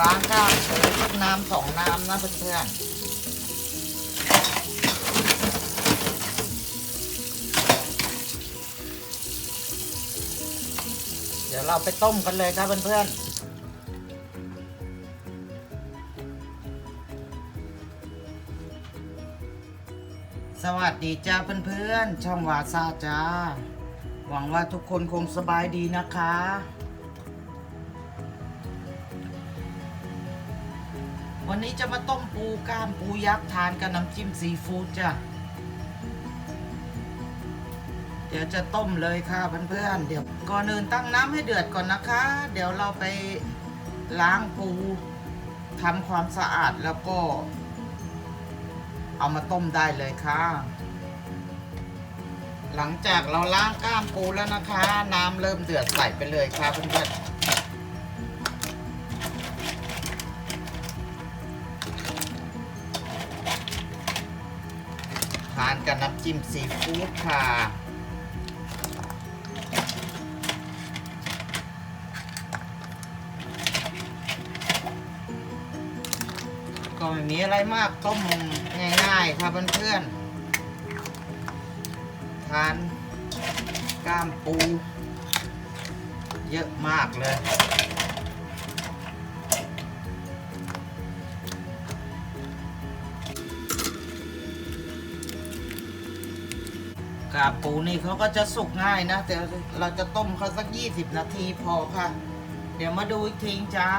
ล้างข้าวเพื่อนๆ เดี๋ยวเราไปต้มกันเลยครับเพื่อนๆสวัสดีจ้าเพื่อนๆ ช่องวาซาจ้า หวังว่าทุกคนคงสบายดีนะคะ วันนี้จะมาต้มปูกล้ามปูยักษ์ทานกับน้ำจิ้มซีฟู้ดจ้ะ เดี๋ยวจะต้มเลยค่ะเพื่อนๆ เดี๋ยวก่อนอื่นตั้งน้ำให้เดือดก่อนนะคะ เดี๋ยวเราไปล้างปูทำความสะอาดแล้วก็ เอามาต้มได้เลยค่ะ หลังจากเราล้างกล้ามปูแล้วนะคะ น้ำเริ่มเดือดใส่ไปเลยค่ะเพื่อนๆานกับน้ำจิ้มซีฟู้ดค่ะก็ไม่มีอะไรมากต้มง่ายๆครับเพื่อนๆทานกล้ามปู เยอะมากเลย กาบปูนี่เขาก็จะสุกง่ายนะ แต่เราจะต้มเขาสัก 20 นาทีพอค่ะ เดี๋ยวมาดูอีกทีจ้า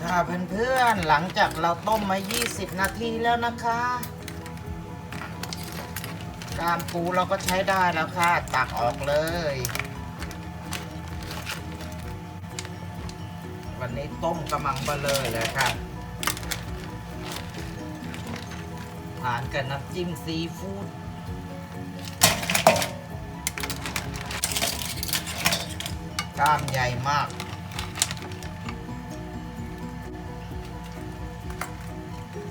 ค่ะเพื่อนๆหลังจากเราต้มมา 20 นาทีแล้วนะคะกามปูเราก็ใช้ได้แล้วค่ะ ตักออกเลย วันนี้ต้มกำมังเบลเลยเลยค่ะทานกับน้ำจิ้มซีฟู้ด กล้ามใหญ่มาก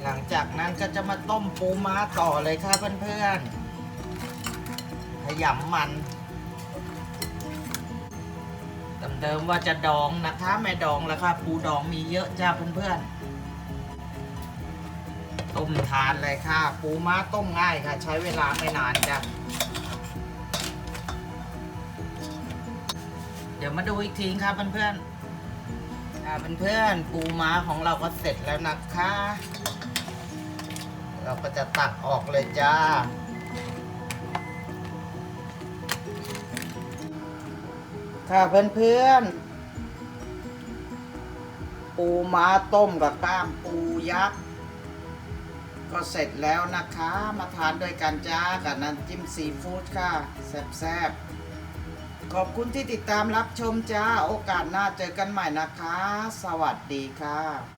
หลังจากนั้นก็จะมาต้มปูม้าต่อเลยค่ะเพื่อนๆ ขยำมันเดิมว่าจะดองนะคะไม่ดองแล้วค่ะปูดองมีเยอะจ้าเพื่อนๆ ต้มทานเลยค่ะ ปูม้าต้มง่ายค่ะ ใช้เวลาไม่นานจ้ะ เดี๋ยวมาดูอีกทีครับเพื่อนๆค่ะเพื่อนๆปูม้าของเราก็เสร็จแล้วนะคะ เราก็จะตักออกเลยจ้าค่ะเพื่อนๆ ปูม้าต้มกับกล้ามปูยักษ์ก็เสร็จแล้วนะคะ มาทานด้วยกันจ้ากับน้ำจิ้มซีฟู้ดค่ะ แซ่บๆ ขอบคุณที่ติดตามรับชมจ้า โอกาสหน้าเจอกันใหม่นะคะ สวัสดีค่ะ